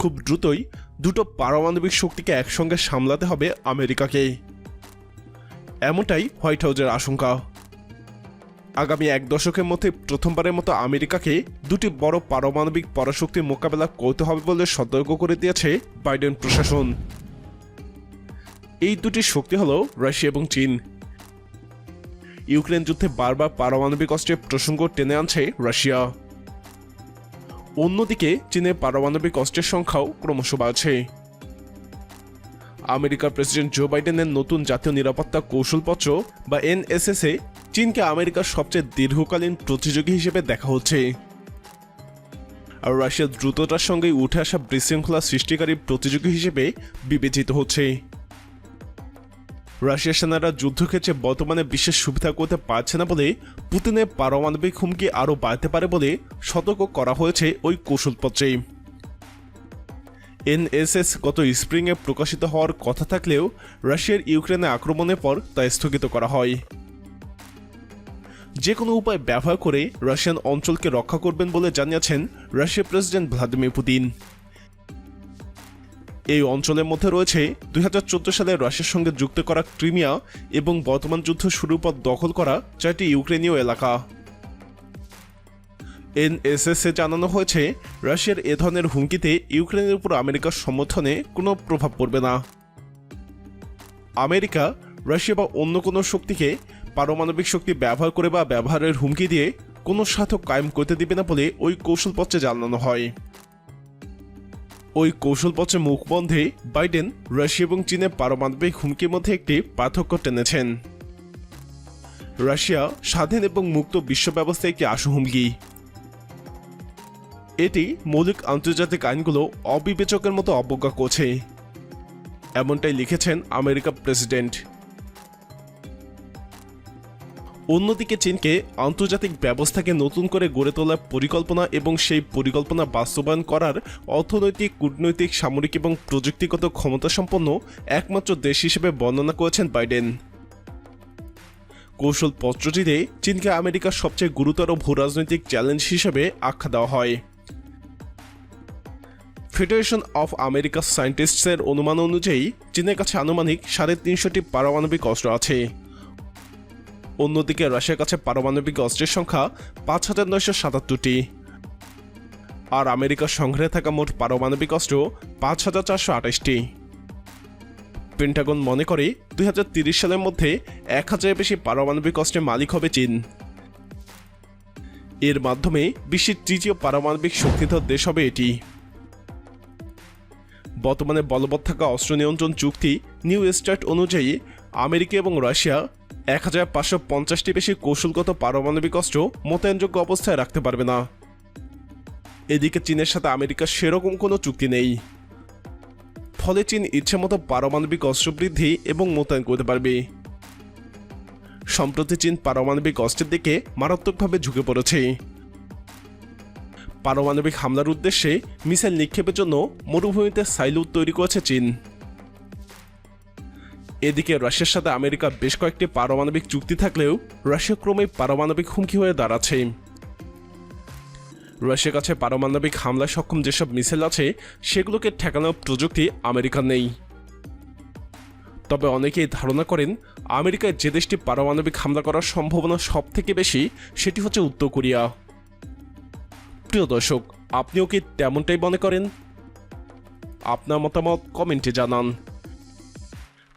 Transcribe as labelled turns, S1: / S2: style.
S1: খুব দ্রুতই দুটো পারমাণবিক শক্তিকে একসঙ্গে সামলাতে হবে আমেরিকাকে। এমনটাই হোয়াইট হাউসের আশঙ্কা। আগামী এক দশকের মধ্যে প্রথমবারের মতো আমেরিকাকে দুটি বড় পারমাণবিক পরাশক্তির মোকাবেলা করতে হবে বলে সতর্ক করে দিয়েছে বাইডেন প্রশাসন। এই দুটি শক্তি হল রাশিয়া এবং চীন। ইউক্রেন যুদ্ধে বারবার পারমাণবিক অস্ত্রের প্রসঙ্গ টেনে আনছে রাশিয়া। অন্যদিকে, চীনের পারমাণবিক অস্ত্রের সংখ্যাও ক্রমশ বাড়ছে। আমেরিকার প্রেসিডেন্ট জো বাইডেনের নতুন জাতীয় নিরাপত্তা কৌশলপত্র, বা এনএসএস এ, চীনকে আমেরিকার সবচেয়ে দীর্ঘকালীন প্রতিযোগী হিসেবে দেখা হচ্ছে। আর রাশিয়ার দ্রুততার সঙ্গে উঠে আসা বিশৃঙ্খলা সৃষ্টিকারী প্রতিযোগী হিসেবে বিবেচিত হচ্ছে। রাশিয়ার সেনারা যুদ্ধক্ষেত্রে বর্তমানে বিশেষ সুবিধা করতে পারছে না বলে পুতিনের পারমাণবিক হুমকি আরও বাড়তে পারে বলে সতর্ক করা হয়েছে ওই কৌশলপত্রে। এনএসএস গত স্প্রিংয়ে প্রকাশিত হওয়ার কথা থাকলেও রাশিয়ার ইউক্রেনে আক্রমণের পর তা স্থগিত করা হয়। যে কোনো উপায় ব্যবহার করে রাশিয়ান অঞ্চলকে রক্ষা করবেন বলে জানিয়েছেন রাশিয়ার প্রেসিডেন্ট ভ্লাদিমির পুতিন। এই অঞ্চলের মধ্যে রয়েছে দুই হাজার চোদ্দ সালে রাশিয়ার সঙ্গে যুক্ত করা ক্রিমিয়া এবং বর্তমান যুদ্ধ শুরুর পর দখল করা চারটি ইউক্রেনীয় এলাকা। এনএসএস এ জানানো হয়েছে, রাশিয়ার এ ধরনের হুমকিতে ইউক্রেনের উপর আমেরিকার সমর্থনে কোনো প্রভাব পড়বে না। আমেরিকা, রাশিয়া বা অন্য কোনো শক্তিকে পারমাণবিক শক্তি ব্যবহার করে বা ব্যবহারের হুমকি দিয়ে কোনো সাধক কায়েম করতে দিবে না বলে ওই কৌশলপত্রে জানানো হয়। ওই কৌশলপত্রে মুখ বন্ধে বাইডেন, রাশিয়া এবং চীনের পারমাণবিক হুমকির মধ্যে একটি পার্থক্য টেনেছেন। রাশিয়া স্বাধীন এবং মুক্ত বিশ্ব ব্যবস্থায় একটি আশু হুমকি। এটি মৌলিক আন্তর্জাতিক আইনগুলো অবিবেচকের মতো অবজ্ঞা করছে। এমনটাই লিখেছেন আমেরিকা প্রেসিডেন্ট। অন্যদিকে চীনকে আন্তর্জাতিক ব্যবস্থাকে নতুন করে গড়ে তোলার পরিকল্পনা এবং সেই পরিকল্পনা বাস্তবায়ন করার অর্থনৈতিক, কূটনৈতিক, সামরিক এবং প্রযুক্তিগত ক্ষমতা সম্পন্ন একমাত্র দেশ হিসেবে বর্ণনা করেছেন বাইডেন। কৌশল পত্রটিতে চীনকে আমেরিকার সবচেয়ে গুরুতর ভূরাজনৈতিক চ্যালেঞ্জ হিসেবে আখ্যা দেওয়া হয়। ফেডারেশন অফ আমেরিকা সায়েন্টিস্টসের অনুমান অনুযায়ী, চীনের কাছে আনুমানিক সাড়ে তিনশোটি পারমাণবিক অস্ত্র আছে। অন্যদিকে রাশিয়ার কাছে পারমাণবিক অস্ত্রের সংখ্যা পাঁচ হাজার নয়শো সাতাত্তরটি। আর আমেরিকার সংগ্রহে থাকা মোট পারমাণবিক অস্ত্র পাঁচ হাজার চারশো আঠাশটি। পেন্টাগন মনে করে দুই সালের মধ্যে এক হাজারের বেশি পারমাণবিক অস্ত্রের মালিক হবে চীন। এর মাধ্যমে বিশ্বের তৃতীয় পারমাণবিক শক্তিধর দেশ হবে এটি। বর্তমানে বলবৎ থাকা অস্ত্র নিয়ন্ত্রণ চুক্তি নিউ স্টার্ট অনুযায়ী আমেরিকা এবং রাশিয়া এক হাজার পাঁচশো পঞ্চাশটি বেশি কৌশলগত পারমাণবিক অস্ত্র মোতায়েনযোগ্য অবস্থায় রাখতে পারবে না। এদিকে চীনের সাথে আমেরিকার সেরকম কোনো চুক্তি নেই। ফলে চীন ইচ্ছেমতো পারমাণবিক অস্ত্র বৃদ্ধি এবং মোতায়েন করতে পারবে। সম্প্রতি চীন পারমাণবিক অস্ত্রের দিকে মারাত্মকভাবে ঝুঁকে পড়েছে। পারমাণবিক হামলার উদ্দেশ্যে মিসাইল নিক্ষেপের জন্য মরুভূমিতে সাইলুট তৈরি করেছে চীন। এদিকে রাশিয়ার সাথে আমেরিকা বেশ কয়েকটি পারমাণবিক চুক্তি থাকলেও রাশিয়া ক্রমেই পারমাণবিক হুমকি হয়ে দাঁড়াচ্ছে। রাশিয়ার কাছে পারমাণবিক হামলায় সক্ষম যেসব মিসাইল আছে, সেগুলোকে ঠেকানোর প্রযুক্তি আমেরিকার নেই। তবে অনেকেই ধারণা করেন, আমেরিকায় যে দেশটি পারমাণবিক হামলা করার সম্ভাবনা সব থেকে বেশি, সেটি হচ্ছে উত্তর কোরিয়া। প্রিয় দর্শক, আপনিও কি তেমনটাই মনে করেন? আপনার মতামত কমেন্টে জানান।